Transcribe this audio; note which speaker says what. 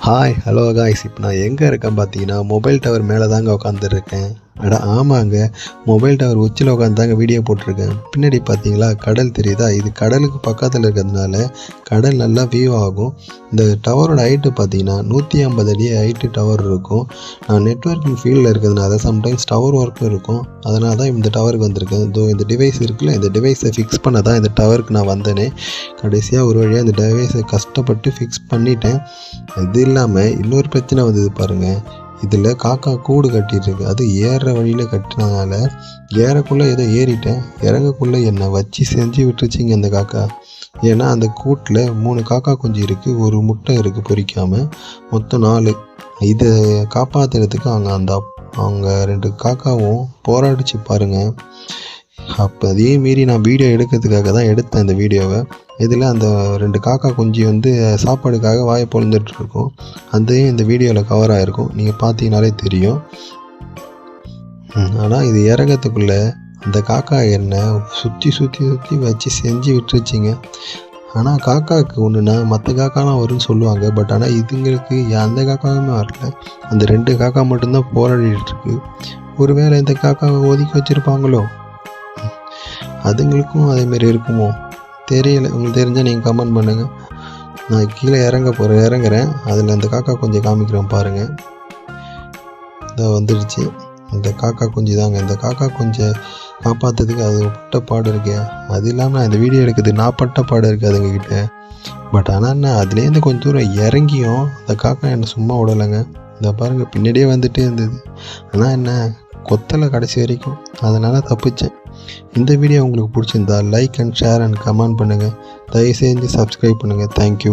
Speaker 1: Hi hello guys இப்போ நான் எங்கே இருக்கேன் பார்த்தீங்கன்னா மொபைல் டவர் மேலே தாங்க உட்காந்துருக்கேன் அட ஆமாங்க. மொபைல் டவர் உச்சியில் உட்காந்து தாங்க வீடியோ போட்டிருக்கேன். பின்னாடி பார்த்தீங்களா கடல் தெரியுதா? இது கடலுக்கு பக்கத்தில் இருக்கிறதுனால கடல் நல்லா வியூ ஆகும். இந்த டவரோட ஹைட்டு பார்த்தீங்கன்னா நூற்றி ஐம்பது அடி ஹைட்டு டவர் இருக்கும். நான் நெட்ஒர்க்கிங் ஃபீல்டில் இருக்கிறதுனால சம்டைம்ஸ் டவர் ஒர்க்கும் இருக்கும். அதனால தான் இந்த டவருக்கு வந்திருக்கேன். இதோ இந்த டிவைஸ் இருக்குல்ல இந்த டிவைஸை ஃபிக்ஸ் பண்ண தான் இந்த டவருக்கு நான் வந்தேனே. கடைசியாக ஒரு வழியாக இந்த டிவைஸை கஷ்டப்பட்டு ஃபிக்ஸ் பண்ணிட்டேன். இது இல்லாமல் இன்னொரு பிரச்சனை வந்தது பாருங்கள் இதில் காக்கா கூடு கட்டியிருக்கு. அது ஏறுற வழியில் கட்டினதுனால ஏறக்குள்ளே ஏதோ ஏறிட்டேன். இறங்கக்குள்ளே என்னை வச்சு செஞ்சு விட்டுருச்சிங்க அந்த காக்கா. ஏன்னா அந்த கூட்டில் மூணு காக்கா குஞ்சு இருக்குது ஒரு முட்டை இருக்குது பொரிக்காமல் மொத்தம் நாலு. இதை காப்பாற்றுறதுக்கு அவங்க அந்த அவங்க ரெண்டு காக்காவும் போராடிச்சு பாருங்கள் அப்போ அதே மீறி நான் வீடியோ எடுக்கிறதுக்காக தான் எடுத்தேன் இந்த வீடியோவை. இதில் அந்த ரெண்டு காக்கா குஞ்சு வந்து சாப்பாடுக்காக வாயை பொழுந்துட்டுருக்கும். அதையும் இந்த வீடியோவில் கவர் ஆகிருக்கும் நீங்கள் பார்த்தீங்கனாலே தெரியும். ஆனால் இது இறங்கத்துக்குள்ளே அந்த காக்கா என்னை சுற்றி சுற்றி சுற்றி வச்சு செஞ்சு விட்டுருச்சிங்க. ஆனால் காக்காவுக்கு ஒன்றுனா மற்ற காக்காலாம் வரும்னு சொல்லுவாங்க. பட் ஆனால் இதுங்களுக்கு அந்த காக்காவுமே வரல. அந்த ரெண்டு காக்கா மட்டும்தான் போராடிட்டு இருக்கு ஒருவேளை இந்த காக்காவை ஒதுக்கி வச்சுருப்பாங்களோ? அதுங்களுக்கும் அதேமாரி இருக்குமோ? தெரியல. உங்களுக்கு தெரிஞ்சால் நீங்கள் கமெண்ட் பண்ணுங்கள் நான் கீழே இறங்க போகிறேன் இறங்குறேன். அதில் அந்த காக்கா கொஞ்சம் காமிக்கிறேன் பாருங்கள் இதோ வந்துடுச்சு. இந்த காக்கா குஞ்சு தாங்க. இந்த காக்கா குஞ்சை காப்பாற்றுறதுக்கு அது பட்ட பாடு இருக்கே. அது இல்லாமல் நான் இந்த வீடியோ எடுக்கிறது நான் பட்ட பாடு இருக்குது அதுங்கக்கிட்ட பட் ஆனால் என்ன அதுலேருந்து கொஞ்சம் தூரம் இறங்கியும் அந்த காக்கா என்னை சும்மா விடலைங்க. இந்த பாருங்கள் பின்னாடியே வந்துகிட்டே இருந்தது. ஆனால் என்ன கொத்தலை கடைசி வரைக்கும். அதனால் தப்பிச்சேன். இந்த வீடியோ உங்களுக்கு பிடிச்சிருந்தா like and share and comment பண்ணுங்கள் தயவு செஞ்சு சப்ஸ்கிரைப் பண்ணுங்கள் தேங்க்யூ